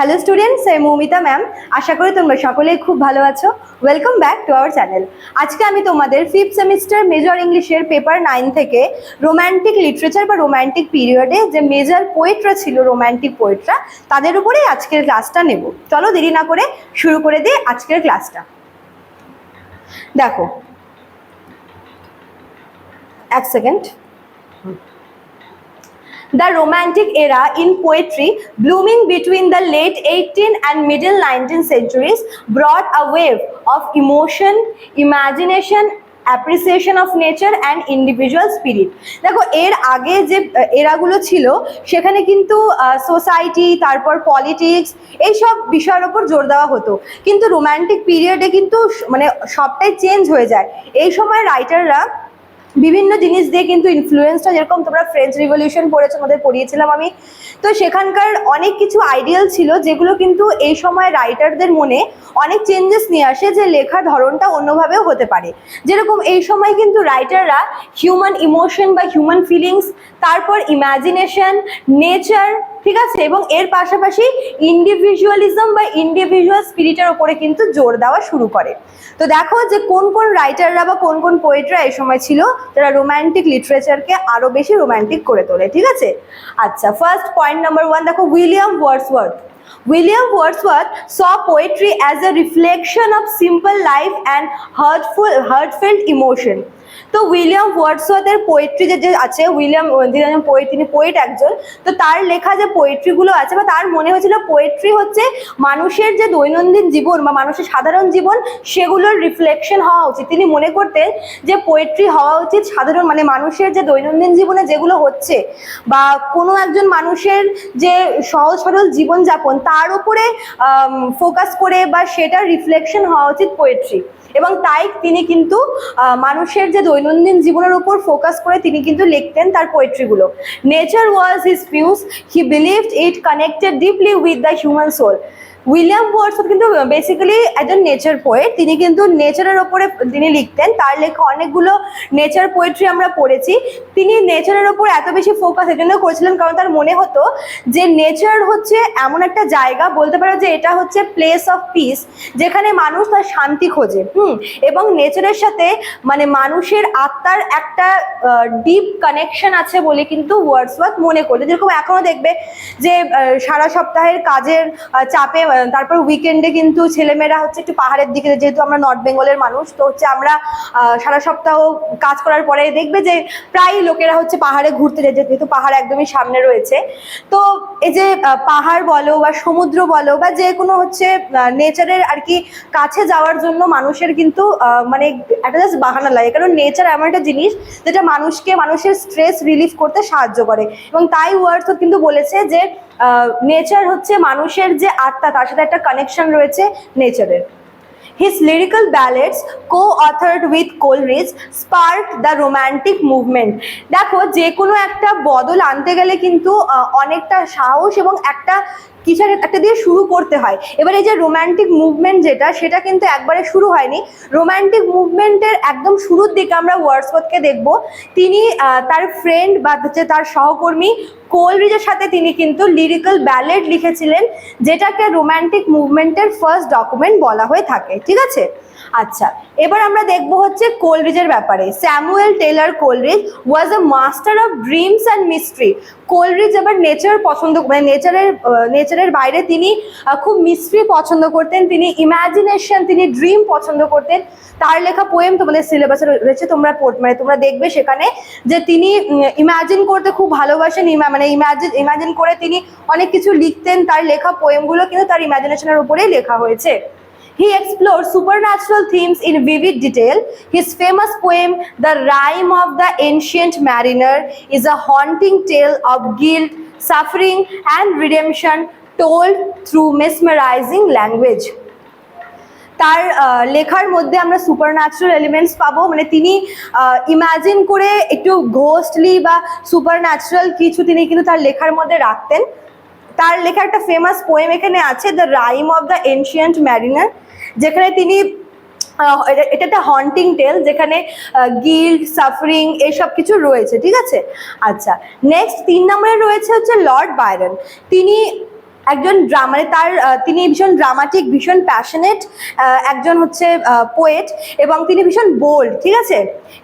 Hello students আমি Moumita ma'am আশা করি তোমরা সকলেই খুব ভালো আছো। Welcome back to our channel আজকে আমি তোমাদের ফিফথ সেমিস্টার মেজর ইংলিশের পেপার নাইন থেকে রোম্যান্টিক লিটারেচার বা রোম্যান্টিক পিরিয়ডে যে মেজর পোয়েটরা ছিল রোম্যান্টিক পোয়েটরা তাদের উপরেই আজকের ক্লাসটা নেব। চলো দেরি না করে শুরু করে দিই আজকের ক্লাসটা দেখো। এক second The Romantic era in poetry, blooming between the late 18th and middle 19th centuries, brought a wave of emotion, imagination, appreciation of nature and individual spirit দেখো এর আগে যে এরাগুলো ছিল সেখানে কিন্তু সোসাইটি তারপর পলিটিক্স এইসব বিষয়ের ওপর জোর দেওয়া হতো। কিন্তু রোম্যান্টিক পিরিয়ডে কিন্তু মানে সবটাই চেঞ্জ হয়ে যায়। এই সময় রাইটাররা বিভিন্ন জিনিস দিয়ে কিন্তু ইনফ্লুয়েন্সটা যেরকম তোমরা ফ্রেঞ্চ রিভলিউশন পড়েছো আমাদের পড়িয়েছিলাম আমি। তো সেখানকার অনেক কিছু আইডিয়াল ছিল যেগুলো কিন্তু এই সময় রাইটারদের মনে অনেক চেঞ্জেস নিয়ে আসে যে লেখার ধরনটা অন্যভাবেও হতে পারে। যেরকম এই সময় কিন্তু রাইটাররা হিউম্যান ইমোশন বা হিউম্যান ফিলিংস তারপর ইমাজিনেশন নেচার ঠিক আছে? এবং এর পাশাপাশি ইন্ডিভিজুয়ালিজম বা ইন্ডিভিজুয়াল স্পিরিটের ওপরে কিন্তু জোর দেওয়া শুরু করে। তো দেখো যে কোন কোন রাইটাররা বা কোন কোন পোয়েটরা এই সময় ছিল যারা রোম্যান্টিক লিটারেচারকে আরও বেশি রোম্যান্টিক করে তোলে ঠিক আছে? আচ্ছা ফার্স্ট পয়েন্ট নাম্বার ওয়ান দেখো William Wordsworth William Wordsworth saw poetry as a reflection of simple life and hurtful, heartfelt emotion. তো উইলিয়াম ওয়ার্ডসওয়ার্থের পোয়েট্রি যে যে আছে, উইলিয়াম পোয়েট তিনি পোয়েট একজন, তো তার লেখা যে পোয়েট্রিগুলো আছে বা তার মনে হয়েছিল পোয়েট্রি হচ্ছে মানুষের যে দৈনন্দিন জীবন বা মানুষের সাধারণ জীবন, সেগুলোর রিফ্লেকশন হওয়া উচিত। তিনি মনে করতেন যে পোয়েট্রি হওয়া উচিত সাধারণ মানে মানুষের যে দৈনন্দিন জীবনে যেগুলো হচ্ছে বা কোনো একজন মানুষের যে সহজ সরল জীবনযাপন, তার উপরে ফোকাস করে বা সেটার রিফ্লেকশন হওয়া উচিত পোয়েট্রি এবং তাই তিনি কিন্তু মানুষের যে দৈনন্দিন জীবনের উপর ফোকাস করে তিনি কিন্তু লিখতেন তার পোয়েট্রিগুলো nature was his muse he believed it connected deeply with the human soul William Wordsworth কিন্তু বেসিক্যালি একজন নেচার পোয়েট তিনি কিন্তু নেচারের ওপরে তিনি লিখতেন। তার লেখা অনেকগুলো নেচার পোয়েট্রি আমরা পড়েছি। তিনি নেচারের ওপর এত বেশি ফোকাস এজন্য করেছিলেন, কারণ তার মনে হতো যে নেচার হচ্ছে এমন একটা জায়গা, বলতে পারো যে এটা হচ্ছে প্লেস অফ পিস যেখানে মানুষ তার শান্তি খোঁজে, হুম? এবং নেচারের সাথে মানে মানুষের আত্মার একটা ডিপ কানেকশন আছে বলে কিন্তু ওয়ার্ডসওয়ার্থ মনে করতো যেরকম এখনও দেখবে যে সারা সপ্তাহের কাজের চাপে তারপর উইকেন্ডে কিন্তু ছেলেমেয়েরা হচ্ছে একটু পাহাড়ের দিকে, যেহেতু আমরা নর্থ বেঙ্গলের মানুষ, তো হচ্ছে আমরা সারা সপ্তাহ কাজ করার পরে দেখবে যে প্রায় লোকেরা হচ্ছে পাহাড়ে ঘুরতে যায়, যেহেতু পাহাড় একদমই সামনে রয়েছে। তো এই যে পাহাড় বলো বা সমুদ্র বলো বা যে কোনো হচ্ছে নেচারের আর কি কাছে যাওয়ার জন্য মানুষের কিন্তু মানে একটা জাস্ট বাহানা লাগে। কারণ নেচার এমন একটা জিনিস যেটা মানুষকে, মানুষের স্ট্রেস রিলিফ করতে সাহায্য করে। এবং তাই ওয়ার্ডস কিন্তু বলেছে যে নেচার হচ্ছে মানুষের যে আত্মা তার সাথে একটা কানেকশন রয়েছে নেচারের his lyrical ballads co-authored with Coleridge, spark the romantic movement দেখো যে কোনো একটা বদল আনতে গেলে কিন্তু অনেকটা সাহস এবং একটা কিছু একটা- দিয়ে শুরু করতে হয়। এবার এই যে রোম্যান্টিক মুভমেন্ট যেটা, সেটা কিন্তু একবারে শুরু হয়নি। রোম্যান্টিক মুভমেন্টের একদম শুরুর দিকে আমরা ওয়ার্ডসওয়ার্থকে দেখব। তিনি তার ফ্রেন্ড বা হচ্ছে তার সহকর্মী কোলরিজের সাথে তিনি কিন্তু লিরিক্যাল ব্যালেড লিখেছিলেন, যেটাকে রোম্যান্টিক মুভমেন্টের ফার্স্ট ডকুমেন্ট বলা হয়ে থাকে। ঠিক আছে? আচ্ছা এবার আমরা দেখব হচ্ছে কোলরিজের ব্যাপারে। Samuel Taylor Coleridge was a master of dreams and mystery Coleridge এবার নেচার পছন্দ মানে নেচারের নেচারের বাইরে তিনি খুব মিস্ট্রি পছন্দ করতেন। তিনি ইমাজিনেশন তিনি ড্রিম পছন্দ করতেন। তার লেখা পোয়েম তোমাদের সিলেবাসে রয়েছে, তোমরা মানে তোমরা দেখবে সেখানে যে তিনি ইমাজিন করতে খুব ভালোবাসেন। মানে ইমাজিন ইমাজিন করে তিনি অনেক কিছু লিখতেন। তার লেখা পোয়েমগুলো কিন্তু তার ইমাজিনেশনের উপরেই লেখা হয়েছে। He explored supernatural themes in vivid detail. His famous poem, The Rime of the Ancient Mariner, is a haunting tale of guilt, suffering, and redemption told through mesmerizing language. তার লেখার মধ্যে আমরা সুপার ন্যাচারাল এলিমেন্টস পাবো মানে তিনি imagine করে একটু ঘোস্টলি বা সুপার ন্যাচারাল কিছু তিনি কিন্তু তার লেখার মধ্যে রাখতেন তার লেখা একটা ফেমাস পোয়েম এখানে আছে the rime of the ancient mariner যেখানে তিনি এটা একটা হন্টিং টেল যেখানে গিল্ড সাফারিং এসব কিছু রয়েছে, ঠিক আছে? আচ্ছা নেক্সট তিন নম্বরে রয়েছে হচ্ছে লর্ড বায়রন তিনি একজন ড্রা মানে তার তিনি ভীষণ ড্রামাটিক ভীষণ প্যাশনেট একজন হচ্ছে পোয়েট এবং তিনি ভীষণ বোল্ড ঠিক আছে?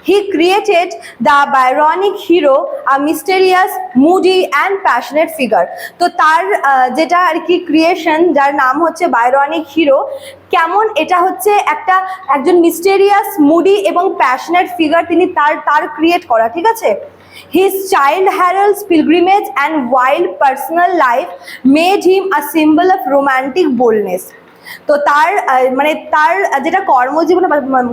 He created the Byronic hero a mysterious moody and passionate figure তো তার যেটা আর কি ক্রিয়েশন যার নাম হচ্ছে বায়োরনিক হিরো কেমন এটা হচ্ছে একটা, একজন মিস্টেরিয়াস মুডি এবং প্যাশনেট ফিগার তিনি তার তার ক্রিয়েট করা, ঠিক আছে? His child Harold's pilgrimage and wild personal life made him a symbol of romantic boldness. তো তার মানে তার যেটা কর্মজীবনে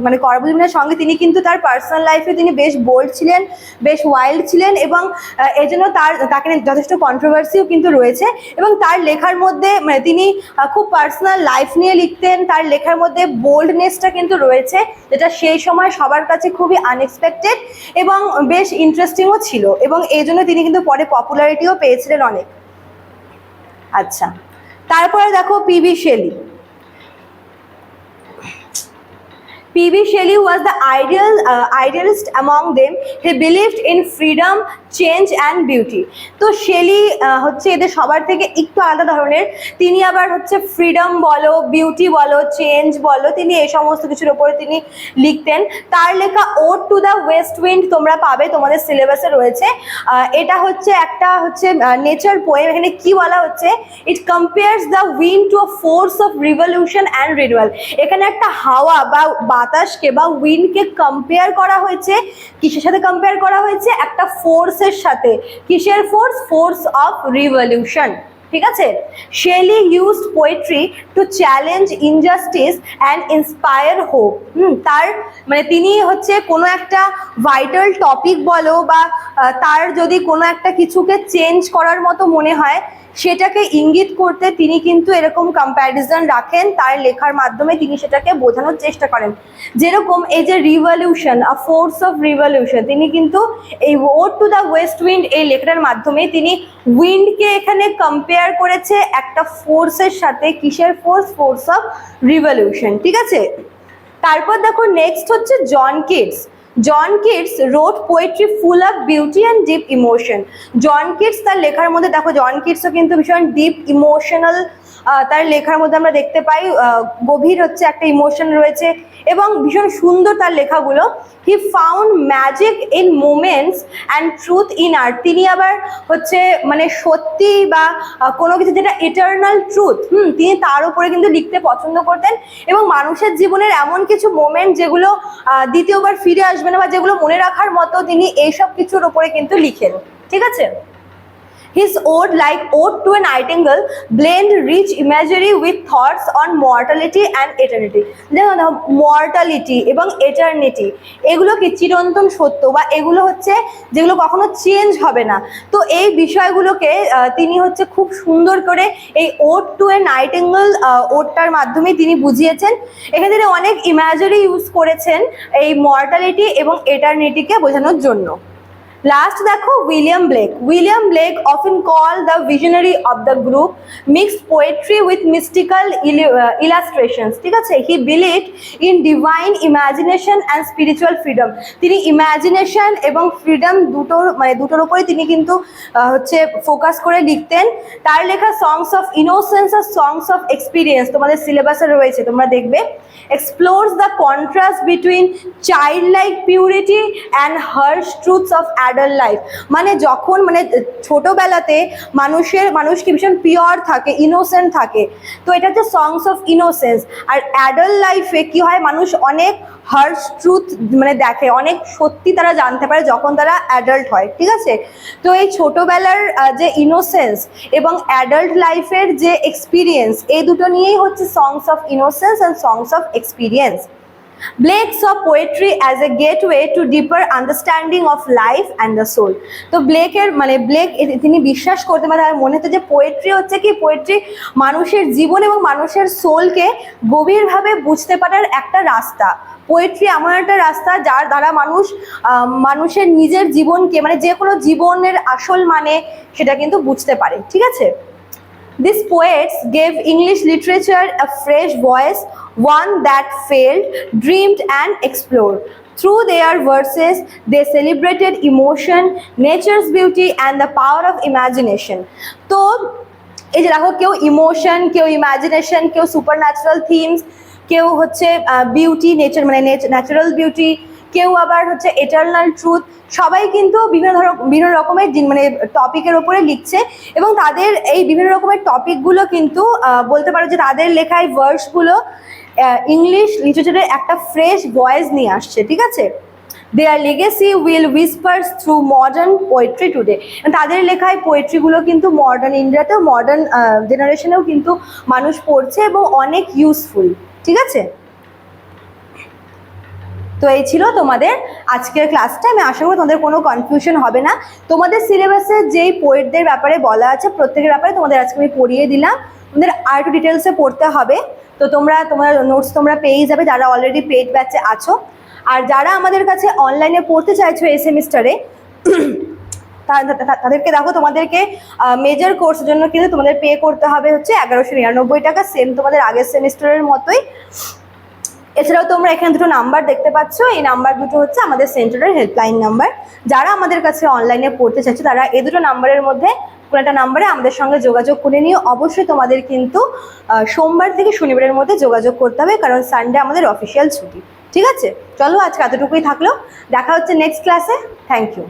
মানে কর্মজীবনের সঙ্গে তিনি কিন্তু তার পার্সোনাল লাইফে তিনি বেশ বোল্ড ছিলেন বেশ ওয়াইল্ড ছিলেন এবং আহ, এই জন্য তার তাকে যথেষ্ট কন্ট্রোভার্সিও কিন্তু রয়েছে এবং তার লেখার মধ্যে মানে তিনি খুব পার্সোনাল লাইফ নিয়ে লিখতেন তার লেখার মধ্যে বোল্ডনেসটা কিন্তু রয়েছে যেটা সেই সময় সবার কাছে খুবই আনএক্সপেক্টেড এবং বেশ ইন্টারেস্টিংও ছিল এবং এই জন্য তিনি কিন্তু পরে পপুলারিটিও পেয়েছিলেন অনেক। আচ্ছা তারপরে দেখো P B Shelley. P.B. Shelley was the ideal uh, idealist among them. He believed in freedom, change and beauty. তো শেলি হচ্ছে এদের সবার থেকে একটু আলাদা ধরনের তিনি আবার হচ্ছে ফ্রিডম বলো বিউটি বলো চেঞ্জ বলো তিনি এই সমস্ত কিছুর ওপরে তিনি লিখতেন তার লেখা ode to the west wind তোমরা পাবে তোমাদের সিলেবাসে রয়েছে এটা হচ্ছে একটা হচ্ছে নেচার পোয়েম এখানে কি বলা হচ্ছে it compares the wind to a force of revolution and renewal এখানে একটা হাওয়া বা বাতাসকে বা উইন্ডকে কম্পেয়ার করা হয়েছে। কিসের সাথে কম্পেয়ার করা হয়েছে? একটা ফোর্সের সাথে। কিসের ফোর্স ফোর্স অফ রিভলিউশন ঠিক আছে? Shelley use poetry to challenge injustice and inspire hope তার মানে তিনি হচ্ছে কোনো একটা ভাইটাল টপিক বলো বা তার যদি কোনো একটা কিছুকে চেঞ্জ করার মতো মনে হয় সেটাকে ইঙ্গিত করতে তিনি কিন্তু এরকম কম্প্যারিজন রাখেন, তার লেখার মাধ্যমে তিনি সেটাকে বোঝানোর চেষ্টা করেন। যেরকম এই যে revolution a force of revolution তিনি কিন্তু এই ode to the west wind এই লেখাটার মাধ্যমে তিনি উইন্ডকে এখানে কম্পেয়ার করেছে একটা ফোর্সের সাথে, কিসের ফোর্স ফোর্স অফ রিভলিউশন ঠিক আছে? তারপর দেখো নেক্সট হচ্ছে John Keats John Keats wrote poetry full of beauty and deep emotion John Keats তার লেখার মধ্যে দেখো জন কিডসও কিন্তু ভীষণ ডিপ ইমোশনাল তার লেখার মধ্যে আমরা দেখতে পাই গভীর হচ্ছে একটা ইমোশন রয়েছে এবং ভীষণ সুন্দর তার লেখাগুলো। He found magic in moments and truth in art তিনি আবার হচ্ছে মানে সত্যি বা কোনো কিছু যেটা ইটার্নাল ট্রুথ হুম, তিনি তার উপরে কিন্তু লিখতে পছন্দ করতেন এবং মানুষের জীবনের এমন কিছু মোমেন্ট যেগুলো দ্বিতীয়বার ফিরে আসবে না বা যেগুলো মনে রাখার মতো তিনি এইসব কিছুর ওপরে কিন্তু লিখেন। ঠিক আছে? His ode, like Ode to a Nightingale, blend rich imagery with thoughts on mortality and eternity. দেখো দেখো মর্টালিটি এবং এটার্নিটি এগুলো কি চিরন্তন সত্য বা এগুলো হচ্ছে যেগুলো কখনো চেঞ্জ হবে না? তো এই বিষয়গুলোকে তিনি হচ্ছে খুব সুন্দর করে এই ওড টু এ নাইটিঙ্গল ওডটার মাধ্যমে তিনি বুঝিয়েছেন। এখানে তিনি অনেক ইমাজারি ইউজ করেছেন এই মর্টালিটি এবং এটার্নিটিকে বোঝানোর জন্য। লাস্ট দেখো William Blake William Blake often call the visionary of the group mixed poetry with mystical illustrations ঠিক আছে? He believe in divine imagination and spiritual freedom তিনি ইমাজিনেশন এবং ফ্রিডম দুটোর মানে দুটোর উপরে তিনি কিন্তু হচ্ছে ফোকাস করে লিখতেন। তার লেখা সংস অফ ইনোসেন্স আর সংস অফ এক্সপিরিয়েন্স তোমাদের সিলেবাসে রয়েছে, তোমরা দেখবে। Explores the contrast between child like purity and harsh truths of adult life মানে যখন মানে ছোটোবেলাতে মানুষের, মানুষ কি ভীষণ পিওর থাকে ইনোসেন্ট থাকে। তো এটা হচ্ছে সংস অফ ইনোসেন্স আর অ্যাডাল্ট লাইফে কি হয়, মানুষ অনেক হার্শ ট্রুথ মানে দেখে, অনেক সত্যি তারা জানতে পারে যখন তারা অ্যাডাল্ট হয়, ঠিক আছে? তো এই ছোটোবেলার যে ইনোসেন্স এবং অ্যাডাল্ট লাইফের যে এক্সপিরিয়েন্স এই দুটো নিয়েই হচ্ছে songs of innocence and songs of experience Blake's poetry as a gateway to deeper understanding of life and the soul তো ব্লেকের মানে ব্লেক তিনি বিশ্বাস করতে মানে তার মনে হতো যে পোয়েট্রি হচ্ছে কি? পোয়েট্রি মানুষের জীবন এবং মানুষের সোলকে গভীরভাবে বুঝতে পারার একটা রাস্তা। পোয়েট্রি এমন একটা রাস্তা যার দ্বারা মানুষ মানুষের নিজের জীবনকে মানে যে কোনো জীবনের আসল মানে সেটা কিন্তু বুঝতে পারে। ঠিক আছে? These poets gave English literature a fresh voice, one that failed, dreamed, and explored. Through their verses, they celebrated emotion, nature's beauty, and the power of imagination. তো এই যে দেখো কেউ ইমোশন কেউ ইমাজিনেশন কেউ সুপার ন্যাচারাল থিমস কেউ হচ্ছে beauty nature মানে ন্যাচারাল বিউটি কেউ আবার হচ্ছে এটার্নাল ট্রুথ সবাই কিন্তু বিভিন্ন ধর, বিভিন্ন রকমের মানে টপিকের ওপরে লিখছে এবং তাদের এই বিভিন্ন রকমের টপিকগুলো কিন্তু বলতে পারো যে তাদের লেখায় ভার্সগুলো ইংলিশ লিটারেচারের একটা ফ্রেশ ভয়েস নিয়ে আসছে, ঠিক আছে? Their legacy will whispers through modern poetry today তাদের লেখায় পোয়েট্রিগুলো কিন্তু মডার্ন ইন্ডিয়াতেও মডার্ন জেনারেশনেও কিন্তু মানুষ পড়ছে এবং অনেক ইউজফুল ঠিক আছে? তো এই ছিল তোমাদের আজকের ক্লাসটা আমি আশা করি তোমাদের কোনো কনফিউশন হবে না। তোমাদের সিলেবাসে যেই পোয়েটদের ব্যাপারে বলা আছে, প্রত্যেকের ব্যাপারে তোমাদের আজকে আমি পড়িয়ে দিলাম। তোমাদের আর একটু ডিটেলসে পড়তে হবে। তো তোমরা, তোমার নোটস তোমরা পেয়েই যাবে, যারা অলরেডি পেড ব্যাচে আছো। আর যারা আমাদের কাছে অনলাইনে পড়তে চাইছো এই সেমিস্টারে তাদেরকে দেখো, তোমাদেরকে মেজর কোর্সের জন্য কিন্তু তোমাদের পে করতে হবে হচ্ছে এগারোশো নিরানব্বই টাকা। সেম তোমাদের আগের সেমিস্টারের মতোই। এছাড়াও তোমরা এখানে দুটো নাম্বার দেখতে পাচ্ছ। এই নাম্বার দুটো হচ্ছে আমাদের সেন্টারের হেল্পলাইন নাম্বার। যারা আমাদের কাছে অনলাইনে পড়তে চাইছে, তারা এই দুটো নাম্বারের মধ্যে কোনো একটা নাম্বারে আমাদের সঙ্গে যোগাযোগ করে নিয়ে অবশ্যই তোমাদের কিন্তু সোমবার থেকে শনিবারের মধ্যে যোগাযোগ করতে হবে, কারণ সানডে আমাদের অফিসিয়াল ছুটি। ঠিক আছে? চলো আজকে এতটুকুই থাকল। দেখা হচ্ছে নেক্সট ক্লাসে থ্যাংক ইউ